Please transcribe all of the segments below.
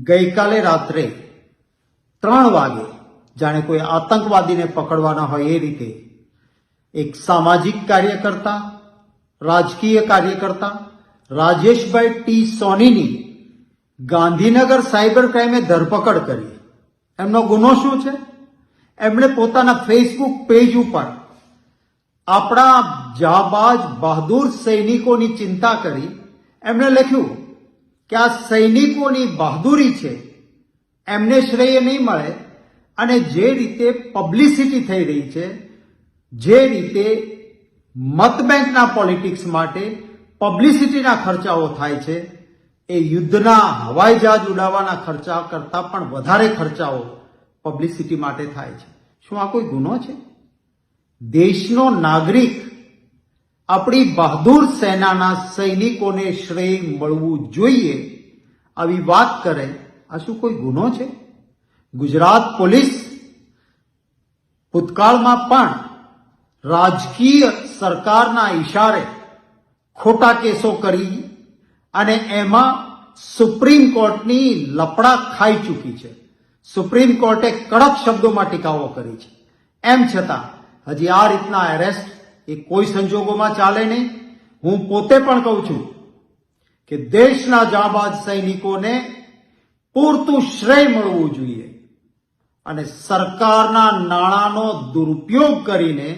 ગઈકાલે રાત્રે ત્રણ વાગે જાણે કોઈ આતંકવાદીને પકડવાના હોય એ રીતે એક સામાજિક કાર્યકર્તા, રાજકીય કાર્યકર્તા, રાજેશભાઈ ટી સોનીની ગાંધીનગર સાયબર ક્રાઇમે ધરપકડ કરી. એમનો ગુનો શું છે? એમણે પોતાના ફેસબુક પેજ ઉપર આપણા જાબાજ બહાદુર સૈનિકોની ચિંતા કરી. એમણે લખ્યું કે આ સૈનિકોની બહાદુરી છે, એમને શ્રેય નહીં મળે અને જે રીતે પબ્લિસિટી થઈ રહી છે, જે રીતે મતબેંકના પોલિટિક્સ માટે પબ્લિસિટીના ખર્ચાઓ થાય છે, એ યુદ્ધના હવાઈ જહાજ ઉડાવવાના ખર્ચા કરતાં પણ વધારે ખર્ચાઓ પબ્લિસિટી માટે થાય છે. શું આ કોઈ ગુનો છે? દેશનો નાગરિક આપણી બહાદુર સેનાના સૈનિકોને શ્રેય મળવું જોઈએ આવી વાત કરે, આ શું કોઈ ગુનો છે? ગુજરાત પોલીસ ભૂતકાળમાં પણ રાજકીય સરકારના ઈશારે ખોટા કેસો કરી અને એમાં સુપ્રીમ કોર્ટની લપડા ખાઈ ચૂકી છે. સુપ્રીમ કોર્ટે કડક શબ્દોમાં ટીકાઓ કરી છે. એમ છતાં હજી આ રીતના એરેસ્ટ એ કોઈ સંજોગોમાં ચાલે નહીં. હું પોતે પણ કહું છું કે દેશના જાબાજ સૈનિકોને પૂરતું શ્રેય મળવું જોઈએ અને સરકારના નાણાંનો દુરુપયોગ કરીને,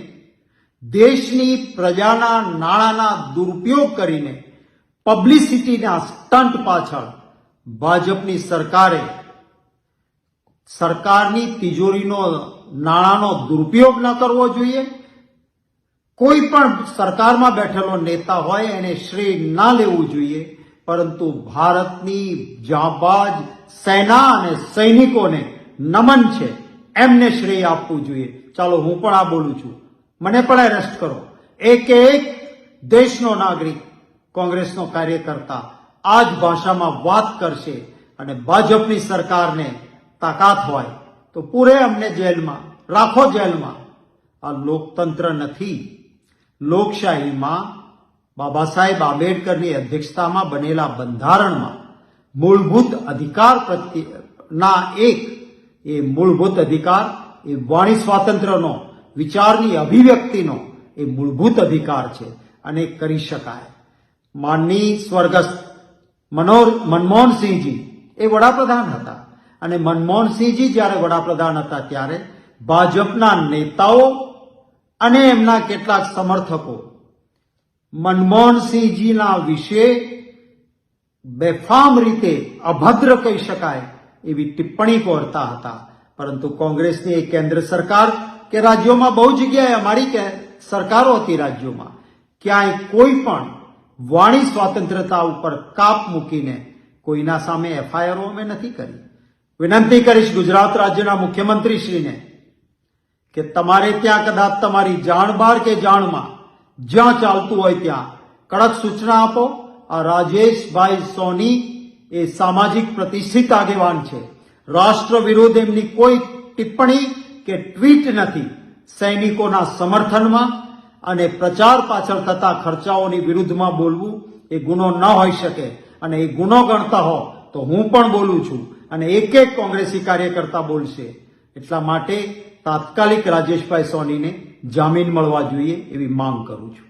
દેશની પ્રજાના નાણાંના દુરુપયોગ કરીને પબ્લિસિટીના સ્ટન્ટ પાછળ ભાજપની સરકારે સરકારની તિજોરીનો નાણાંનો દુરુપયોગ ન કરવો જોઈએ. કોઈ પણ સરકારમાં બેઠેલો નેતા હોય એને શ્રેય ના લેવું જોઈએ, પરંતુ ભારતની જાબાજ સેના અને સૈનિકોને નમન છે, એમને શ્રેય આપવું જોઈએ. ચાલો હું પણ આ બોલું છું. મને પણ એરેસ્ટ કરો. એક એક દેશનો નાગરિક કોંગ્રેસનો કાર્યકર્તા આ જ ભાષામાં વાત કરશે અને ભાજપની સરકારને તાકાત હોય તો પૂરે અમને જેલમાં, રાખો જેલમાં. આ લોકતંત્ર નથી. લોકશાહીમાં બાબા સાહેબ આંબેડકરની અધ્યક્ષતામાં બનેલા બંધારણમાં મૂળભૂત અધિકાર પ્રત્યેના એક એ મૂળભૂત અધિકાર, એ વાણી સ્વાતંત્ર્યનો, વિચારની અભિવ્યક્તિનો એ મૂળભૂત અધિકાર છે અને કરી શકાય. માનની સ્વર્ગસ્થ મનોર મનમોહનસિંહજી એ વડાપ્રધાન હતા અને મનમોહનસિંહજી જ્યારે વડાપ્રધાન હતા ત્યારે ભાજપના નેતાઓ અને એમના કેટલાક સમર્થકો. મનમોહનસિંહજીના વિશે બેફામ રીતે અભદ્ર કહી શકાય એવી ટિપ્પણી કરતા હતા. પરંતુ કોંગ્રેસની એ કેન્દ્ર સરકાર કે રાજ્યોમાં બહુ જગ્યાએ અમારી કે સરકારો હતી રાજ્યોમાં, ક્યાંય કોઈ પણ વાણી સ્વાતંત્રતા ઉપર કાપ મૂકીને કોઈના સામે એફઆઈઆરો અમે નથી કરી. વિનંતી કરીશ ગુજરાત રાજ્યના મુખ્યમંત્રીશ્રીને કે તમારે ત્યાં કદાચ તમારી જાણબાર કે જાણમાં જ્યાં ચાલતું હોય ત્યાં કડક સૂચના આપો. આ રાજેશભાઈ સોની એ સામાજિક પ્રતિષ્ઠિત આગેવાન છે. રાષ્ટ્ર વિરુદ્ધ એમની કોઈ ટિપ્પણી કે ટ્વીટ નથી સૈનિકોના સમર્થનમાં અને પ્રચાર પાછળ થતા ખર્ચાઓની વિરુદ્ધમાં બોલવું એ ગુનો ન હોઈ શકે અને એ ગુનો ગણતા હો તો હું પણ બોલું છું અને એક એક કોંગ્રેસી કાર્યકર્તા બોલશે. એટલા માટે તાત્કાલિક રાજેશભાઈ સોનીને જામીન મળવા જોઈએ એવી માંગ કરું છું.